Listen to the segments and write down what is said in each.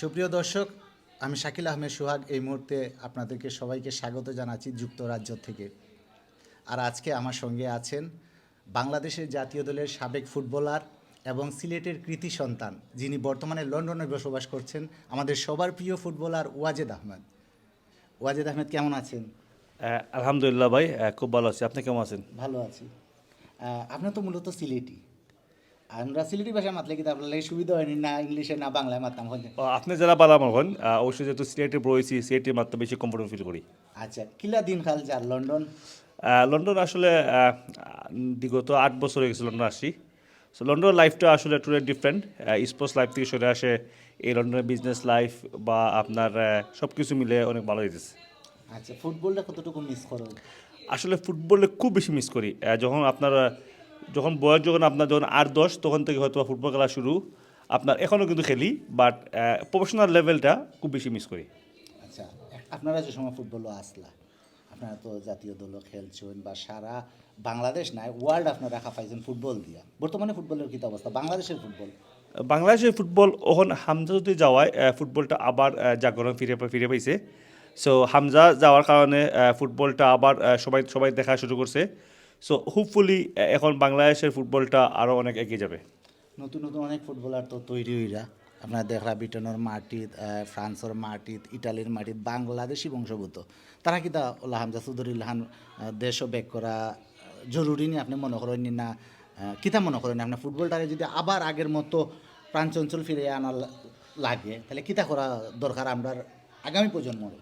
সুপ্রিয় দর্শক আমি শাকিল আহমেদ সোহাগ। এই মুহূর্তে আপনাদেরকে সবাইকে স্বাগত জানাচ্ছি যুক্তরাজ্য থেকে। আর আজকে আমার সঙ্গে আছেন বাংলাদেশের জাতীয় দলের সাবেক ফুটবলার এবং সিলেটের কৃতি সন্তান যিনি বর্তমানে লন্ডনে বসবাস করছেন আমাদের সবার প্রিয় ফুটবলার ওয়াজেদ আহমেদ। ওয়াজেদ আহমেদ কেমন আছেন? আলহামদুলিল্লাহ ভাই খুব ভালো আছি। আপনি কেমন আছেন? ভালো আছি। আপনার তো মূলত সিলেটি। আমরা সিলেটি ভাষা মাতলে কিন্তু আপনার সুবিধা হয়নি? না ইংলিশে না বাংলায় মাতলাম হয়তো আপনি যারা বালা হন অবশ্যই যেহেতু সিলেটে রয়েছি সিলেটে মাত্র বেশি কমফোর্টেবল ফিল করি। আচ্ছা কিলা দিন খাল যার? লন্ডন? লন্ডন আসলে বিগত আট বছর হয়ে গেছে লন্ডন আসছি। সো লন্ডন লাইফটা আসলে টুডে ডিফারেন্ট স্পোর্টস লাইফ থেকে সরে আসে এই লন্ডনের বিজনেস লাইফ বা আপনার সব কিছু মিলে অনেক ভালো হয়েছে আচ্ছা ফুটবলটা কতটুকু মিস করো? আসলে ফুটবলে খুব বেশি মিস করি। যখন আপনার যখন বয়স যখন আপনার যখন আট দশ তখন থেকে হয়তো ফুটবল খেলা শুরু। আপনার এখনও কিন্তু খেলি বাট প্রফেশনাল লেভেলটা খুব বেশি মিস করি। আচ্ছা আপনারা যে সময় ফুটবলও আসলা আপনারা তো জাতীয় দলও খেলছেন বা সারা বাংলাদেশ নাই ওয়ার্ল্ড আপনারা রাখা পাইছেন ফুটবল দিয়া। বর্তমানে ফুটবলের কী অবস্থা? বাংলাদেশের ফুটবল? বাংলাদেশের ফুটবল ওখন হামজা যদি যাওয়ায় ফুটবলটা আবার জাগরণ ফিরে ফিরে পাইছে। সো হামজা যাওয়ার কারণে ফুটবলটা আবার সবাই সবাই দেখা শুরু করছে। সো হোপফুলি এখন বাংলাদেশের ফুটবলটা আরও অনেক এগিয়ে যাবে। নতুন নতুন অনেক ফুটবলার তো তৈরি হইরা আপনার দেখরা ব্রিটেনের মাটিত ফ্রান্সের মাটিত, ইটালির মাটিত বাংলাদেশি বংশভূত তারা কিতা, ওলা হামজা চৌধুরীলাহান দেশও বেক করা জরুরি নি আপনি মনে করেন নি কিতা মনে করেন আপনার ফুটবলটারে যদি আবার আগের মতো প্রাণচঞ্চল ফিরে আনা লাগে, তাহলে কিতা করা দরকার আমরা আগামী প্রজন্মর?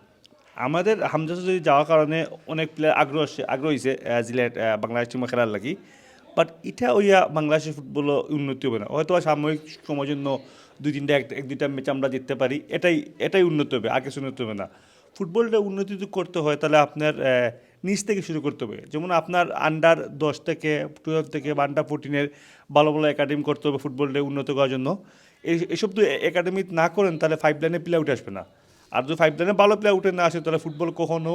আমাদের হামজা যদি যাওয়ার কারণে অনেক প্লেয়ার আগ্রহ আগ্রহ হয়েছে জিলেট বাংলাদেশ টিমে খেলার লাগি। বাট এটা ওইয়া বাংলাদেশের ফুটবল উন্নতি হবে না। হয়তো সাময়িক সময়ের জন্য দুই তিনটা, এক দুইটা ম্যাচ আমরা জিততে পারি, এটাই এটাই উন্নত হবে আগে কিছু উন্নতি হবে না। ফুটবলটা উন্নতি যদি করতে হয়, তাহলে আপনার নিচ থেকে শুরু করতে হবে। যেমন আপনার আন্ডার দশ থেকে টুয়েলভ থেকে বা আন্ডার ফোরটিনের ভালো ভালো একাডেমি করতে হবে ফুটবলটা উন্নত করার জন্য। এই, এসব তো একাডেমি না করেন, তাহলে ফাইভ লাইনে প্লেয়ার উঠে আসবে না। আর যদি ফাইভ লাইনে ভালো প্লেয়ার উঠে না আসে, তাহলে ফুটবল কখনো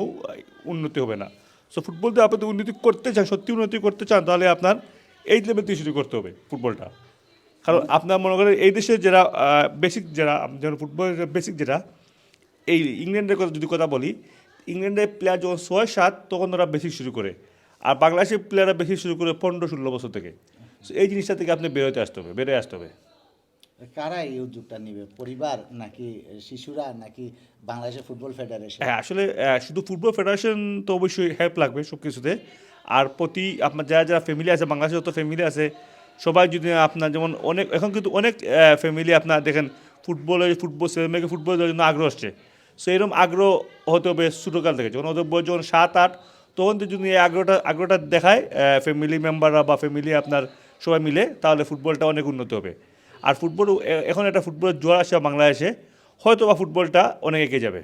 উন্নতি হবে না। সো ফুটবল যদি আপনি উন্নতি করতে চান, সত্যি উন্নতি করতে চান, তাহলে আপনার এই লেভেল থেকে শুরু করতে হবে ফুটবলটা কারণ আপনার মনে করেন, এই দেশে যারা বেসিক যারা যেমন ফুটবলের বেসিক যেটা এই ইংল্যান্ডের কথা, যদি কথা বলি, ইংল্যান্ডের প্লেয়ার যখন ছয় সাত, তখন ওরা বেশি শুরু করে। আর বাংলাদেশের প্লেয়াররা বেশি শুরু করে পনেরো ষোলো বছর থেকে। সো এই জিনিসটা থেকে আপনি বেরোতে আসতে হবে, বেরোয় আসতে হবে। কারা এই উদ্যোগটা নিবে? পরিবার নাকি শিশুরা নাকি বাংলাদেশের ফুটবল ফেডারেশন? হ্যাঁ আসলে শুধু ফুটবল ফেডারেশন তো অবশ্যই হেল্প লাগবে সব কিছুতে আর প্রতি আপনার যারা যারা ফ্যামিলি আছে, বাংলাদেশে যত ফ্যামিলি আছে, সবাই যদি আপনার যেমন অনেক, এখন কিন্তু অনেক ফ্যামিলি আপনার দেখেন ফুটবলে, ফুটবল ছেলেমেয়েকে ফুটবল জন্য আগ্রহ আসছে। সো এরকম আগ্রহ হতে হবে ছোটোকাল থেকে। যখন ওদের বয়স যখন সাত, আট, তখন তো যদি এই আগ্রহটা আগ্রহটা দেখায় ফ্যামিলি মেম্বাররা বা ফ্যামিলি আপনার সবাই মিলে, তাহলে ফুটবলটা অনেক উন্নত হবে। আর ফুটবল এখন একটা ফুটবলের জোয়ার আসে বাংলাদেশে, হয়তো বা ফুটবলটা অনেক এগিয়ে যাবে।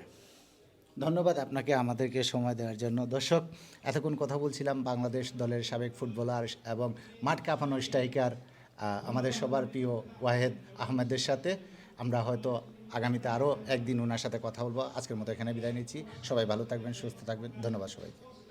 ধন্যবাদ আপনাকে আমাদেরকে সময় দেওয়ার জন্য। দর্শক, এতক্ষণ কথা বলছিলাম বাংলাদেশ দলের সাবেক ফুটবলার এবং মাঠ কাঁপানো স্ট্রাইকার আমাদের সবার প্রিয় ওয়াহেদ আহমেদের সাথে। আমরা হয়তো আগামীতে আরও একদিন ওনার সাথে কথা বলব। আজকের মতো এখানে বিদায় নিচ্ছি। সবাই ভালো থাকবেন, সুস্থ থাকবেন। ধন্যবাদ সবাইকে।